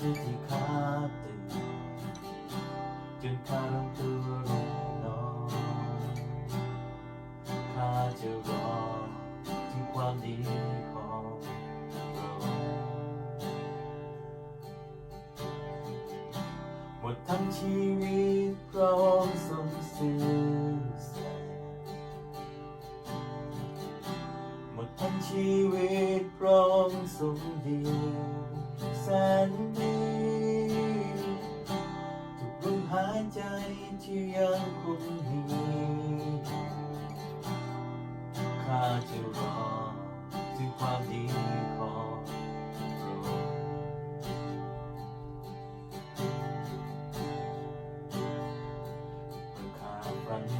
ที่ขาตึงจนพาลงตัวลงนอนข้าจะรอถึงความดีของพระองค์หมดทั้งชีวิตพร้อมสมทรงสื่อสหมดทั้งชีวิตพร้อมสมทรงดีแสนดี ที่ยังคงมีข้าจะรอถึงความดีของพระองค์เมื่อข้าฝัน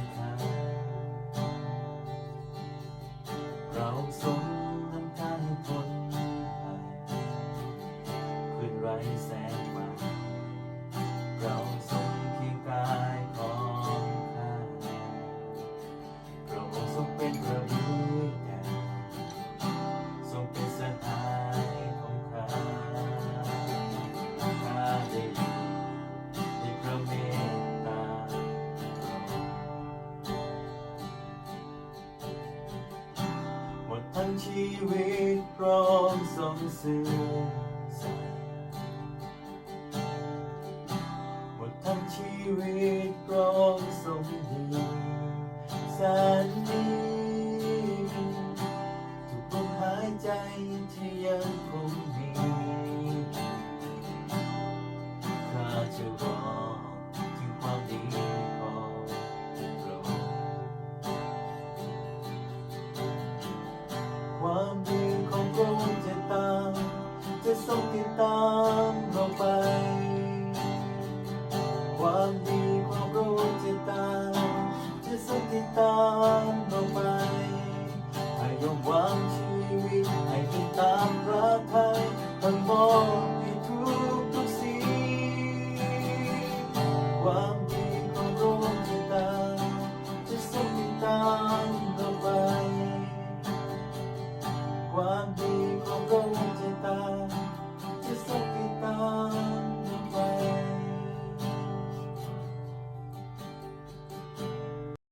ชีวิตพร้อมสมสื่อสัตย์หมดทั้งชีวิตพร้อมสมดีแสนดีทุกลมหายใจที่ยังคงมีข้าจะรอ ความดีความรู้ที่ตามจะสุงที่ตามเราไปให้ยอมวางชีวิตให้ติดตามรักไทยมันมองให้ทุกทุกสีความดีความรู้ที่ตามจะสุงที่ตามเราไปความดี